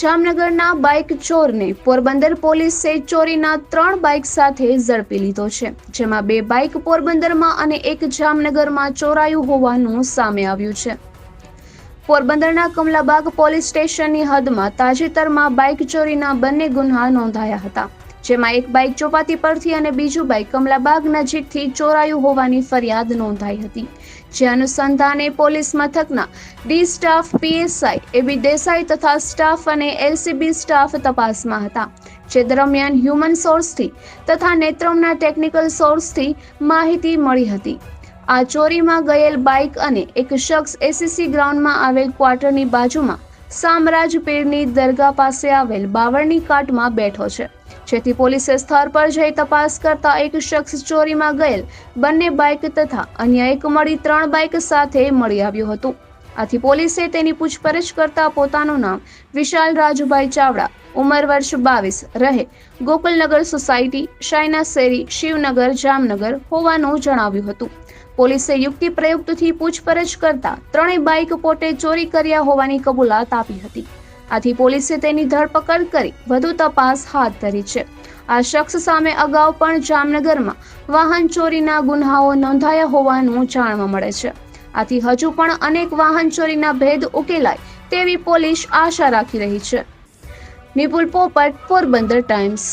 જામનગરના બાઇક ચોરને પોરબંદર પોલીસે ચોરીના ત્રણ બાઇક સાથે ઝડપી લીધો છે, જેમાં બે બાઇક પોરબંદરમાં અને એક જામનગરમાં ચોરાયું હોવાનું સામે આવ્યું છે. પોરબંદરના કમલાબાગ પોલીસ સ્ટેશનની હદમાં તાજેતરમાં બાઇક ચોરીના બંને ગુન્હા નોંધાયા હતા. જેમાં એક બાઇક ચોપાતી પરથી અને બીજું બાઇક કમલાબાગ નજીકથી ચોરાયું હોવાની ફરિયાદ નોંધાઈ હતી. જે અનુસંધાને પોલીસ મથકના D staff, PSI, AB Desai તથા સ્ટાફ અને એલસીબી સ્ટાફ તપાસમાં હતા. જે દરમિયાન હ્યુમન સોર્સથી તથા નેત્રમના ટેકનિકલ સોર્સથી માહિતી મળી હતી. આ ચોરીમાં ગયેલ બાઇક અને એક શખ્સ એસીસી ગ્રાઉન્ડમાં આવેલ ક્વાર્ટરની બાજુમાં સામરાજ પીરની દરગાહ પાસે આવેલ બાવળની કાટમાં બેઠો છે. જેથી પોલીસે સ્થળ પર જઈ તપાસ કરતા એક શખ્સ ચોરીમાં ગયેલ, બંને બાઇક તથા અન્ય એક મળી ત્રણ બાઇક સાથે મળી આવ્યું હતું. આથી પોલીસે તેની પૂછપરછ કરતા પોતાનું નામ વિશાલ રાજુભાઈ ચાવડા, ઉંમર વર્ષ બાવીસ, રહે ગોકુલનગર સોસાયટી, શાયના શેરી, શિવનગર, જામનગર હોવાનું જણાવ્યું હતું. પોલીસે યુક્તિ પ્રયુક્તથી પૂછપરછ કરતા ત્રણેય બાઇક પોતે ચોરી કર્યા હોવાની કબૂલાત આપી હતી. આથી પોલીસે તેની ધરપકડ કરી વધુ તપાસ હાથ ધરી છે. આ શખ્સ સામે અગાઉ પણ જામનગરમાં વાહન ચોરીના ગુન્હાઓ નોંધાયા હોવાનું જાણવા મળે છે. આથી હજુ પણ અનેક વાહન ચોરીના ભેદ ઉકેલાય તેવી પોલીસ આશા રાખી રહી છે. નિપુલ પોપટ, પોરબંદર ટાઈમ્સ.